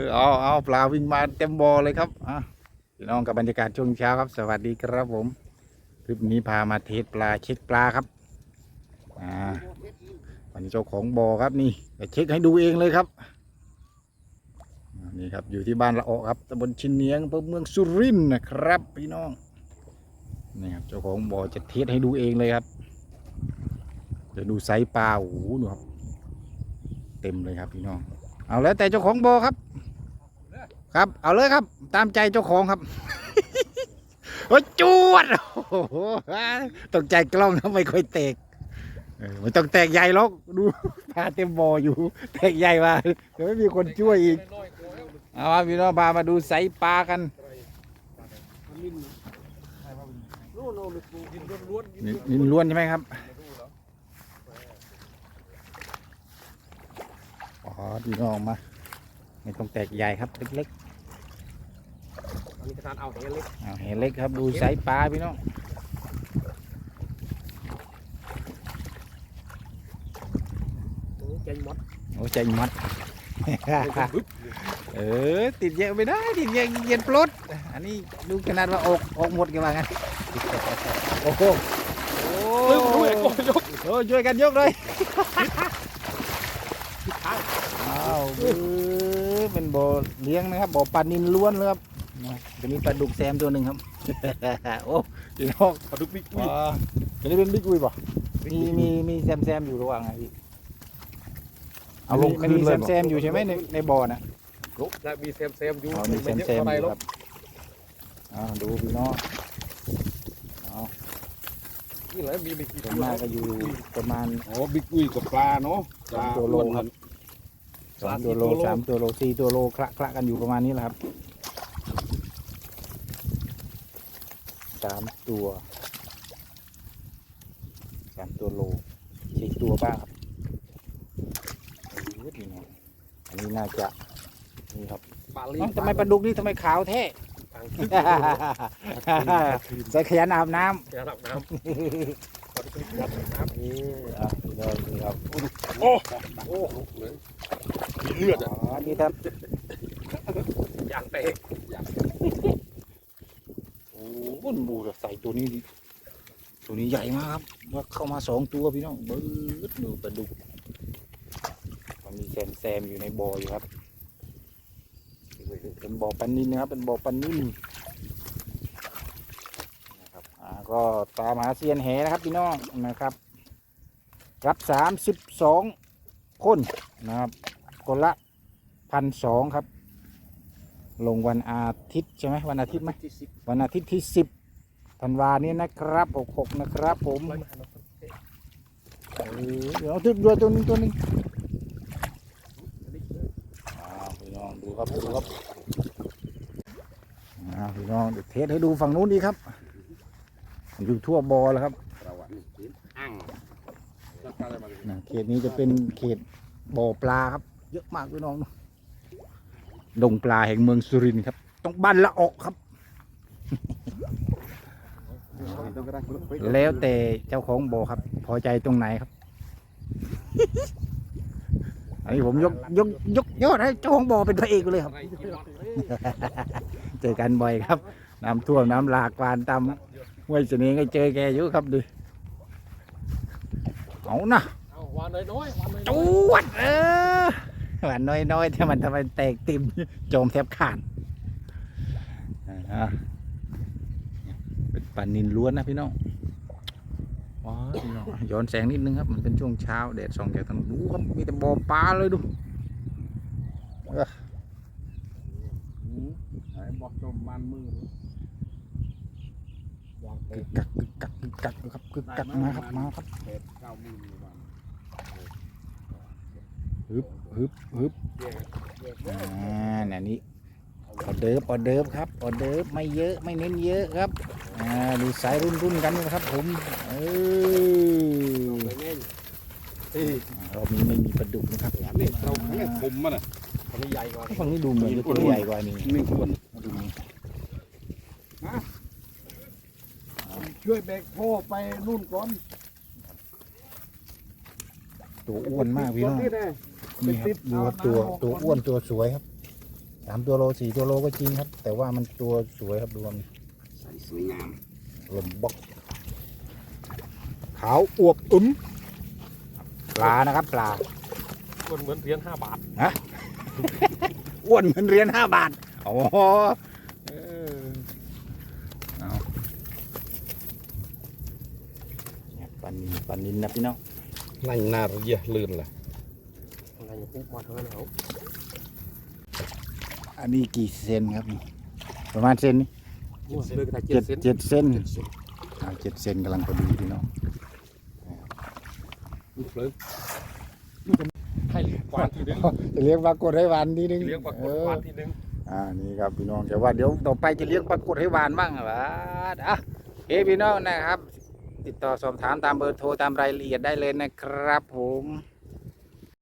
อเอาเอาปลาวิ่งมาเต็มบอเลยครับอะพี่น้องกับบรรยากาศช่วงเช้าครับ สวัสดีครับผมคลิปนี้พามาเทสปลาเช็คปลาครับอ่าวันนี้เจ้าของบอครับนี่เช็คให้ดูเองเลยครับนี่ครับอยู่ที่บ้านละออครับตำบลชินเนียงอำเภอเมืองสุรินทร์นะครับ พี่น้องนี่ครับเจ้าของบอจะเทสให้ดูเองเลยครับจะดูไซส์ปลาโอ้โหดูครับ เต็มเลยครับพี่น้อง เอาแล้วแต่เจ้าของโบครับ ครับ เอาเลยครับ ตามใจเจ้าของครับโอ้ยจวดโอ้โหตกใจกล้องทำไมค่อยแตกไม่ต้องแตกใหญ่หรอกดูพาเต็มบออยู่ แตกใหญ่มาเดี๋ยวไม่มีคนช่วยอีกเอามาพี่น้องพามาดูไสปลากันนู่นๆกินล้วนๆนี่นี่ล้วนใช่ไหมครับ อ๋อพี่น้องมา ไม่ต้องแตกใหญ่ครับเล็กอันนี้กระทานเอาเห็นเล็กๆเอาเห็นเล็กครับดูไซส์ปลาพี่น้องใจมดโอ้ใจมัดเออติดเยอะไม่ได้ติดเยอะเย็นปลดอันนี้ดูขนาดว่าออกออกหมดกันว่างั้นโอ้โหโอ้ลึกด้วยโอ้ยกโอ้ช่วยกันยกเลย อ้าวเออเป็นบ่อเลี้ยงนะครับบ่อปลานินล้วนเลยครับนะจะมีปลาดุกแซมตัวหนึ่งครับ โอ้พี่น้องปลาดุกบิ๊กอุ้ยว้าอันนี้เป็นบิ๊กอุยป่ะมีมีมีแซมแซมอยู่ระหว่างไงพี่เอาลงมันคืนมีเลแซยมบอกแซมอยู่ใช่ไหมในในบ่อนะและมีแซมแซมอยู่อ๋อมีแซมแซมอยู่ครับอ่าดูพี่น้องนี่แหละมีไม่กี่ส่วนมากก็อยู่ประมาณ อ๋อ บิ๊กอุ้ยกับปลาเนาะปลาตัวโลอ้วนครับ สองตัวโลสามตัวโลสี่ตัวโลคละคละกันอยู่ประมาณนี้แหละครับสามตัวสามตัวโลสี่ตัวบ้างครับโอ้ยพี่น้องอันนี้น่าจะนี่ครับปลาลีเอ้าทำไมปลาดุกนี่ทำไมขาวแท้ใส่ขยันอาบน้ำแกรับน้ำปลาดุกบิ๊กรับน้เอออะพี่น้องนี่ครับำโอ้โอ้เลย มีเลือดอ๋อะอนี่ครับยางแตกโอ้โหดูแบบใส่ตัวนี้ดิตัวนี้ใหญ่มากครับว่าเข้ามาสองตัวพี่น้องเบิดดูปลาดุกมันมีแซมแซมอยู่ในบ่ออยู่ครับ เป็นบ่อปันนินนะครับ เป็นบ่อปันนินนะครับอ่าก็ตามหาเซียนแหนะครับพี่น้องนะครับ รับสามสิบสองคนนะครับ คนละพันสองครับ ลงวันอาทิตย์ใช่ไหมวันอาทิตย์ไหมที่สิบวันอาทิตย์ที่สิบธันวานี้นะครับหกหกนะครับ ผมร้อยมาเออเดี๋ยวเอาตัวตัวนึงตัวนึงอ้าวพี่น้องดูครับดูครับอ้าวพี่น้องเดี๋ยวเทสให้ดูฝั่งนู้นดีครับ อยู่ทั่วบอแล้วครับเราอะอ่างแล้วก็อะไรมาเลยนะเขตนี้จะเป็นเขตบ่อปลาครับ เยอะมากพี่น้องดงปลาแห่งเมืองสุรินทร์ครับ ต้องบ้านละออกครับ แล้วแต่เจ้าของบ่อครับ พอใจตรงไหนครับ อันนี้ผมยกยกยกยอดให้เจ้าของบ่อเป็นพระเอกไปเลยครับอะไรกินหลักเลยเจอกันบ่อยครับ น้ำท่วมน้ำหลากกวานตามห้วยเสน่ห์ก็เจอแกอยู่ครับดิเอานะเอาวานน้อยๆวานน้อยจวดเออ หวานน้อยๆแต่มันทำไมแตกติมโจมแทบขาดอ่าเป็นปลานินล้วนนะพี่น้องว้าวพี่น้องย้อนแสงนิดนึงครับ มันเป็นช่วงเช้าแดดส่องจากทางนู้นดูครับมีแต่บ่อปลาเลยดูไหนบอกจมมันมือๆวางเตะกึกกักกึกกักกึกกักครับกึกกักมาครับมาครับ แปดเก้ามือประมาณ ฮึบฮึบฮึบแยกแยกอ่าเนี่ยนี่ออเดิร์ฟออเดิร์ฟครับออเดิร์ฟไม่เยอะไม่เน้นเยอะครับอ่าดูสายรุ่นรุ่นๆกันนะครับผมเออไปเน่งเรามีไม่มีปลาดุกนะครับนี่เราเนี่ยคมมันอะอันนี้ใหญ่กว่าฝั่งนี้ดูเหมือนจะตัวใหญ่กว่านี่นี่ควรดูนี่ช่วยแบกพ่อไปนู่นก่อนตัวอ้วนมากพี่น้อง นี่แน่นี่ครับดูครับตัวตัวอ้วนตัวสวยครับามตัวโลสี่ตัวโลก็จริงครับ แต่ว่ามันตัวสวยครับรวมใส่สวยงามลมบ็อกขาวอวบอึมปลานะครับปลาคนเหมือนเหรียญห้าบาทอ้วนเหมือนเหรียญห้าบาทโอ้โหเออเอาเนี่ยปลานินปลานินนะพี่น้องนั่งหน้าเรียลื่นเลย อะไรอย่าปุ๊บมาเท่านั้นเอาอันนี้กี่เซนครับนี่ประมาณเซนนี่เลิกแต่เจ็เจ็ดดเซนเจ็ดเซนอ่าเจ็ดเซนกำลังพอดีพี่น้องลูกเลยให้เลี้ยงกวานทีนึงจะเลี้ยงปลากดให้หวานทีนึงเลี้ยงปลากเอดอกวานทีนึงอ่านี่ครับพี่น้องแต่ว่าเดี๋ยวต่อไปจะเลี้ยงปลากดให้หวานบ้างอะวะอะเฮ้พี่น้องนะครับ ติดต่อสอบถามตามเบอร์โทรตามรายละเอียดได้เลยนะครับผม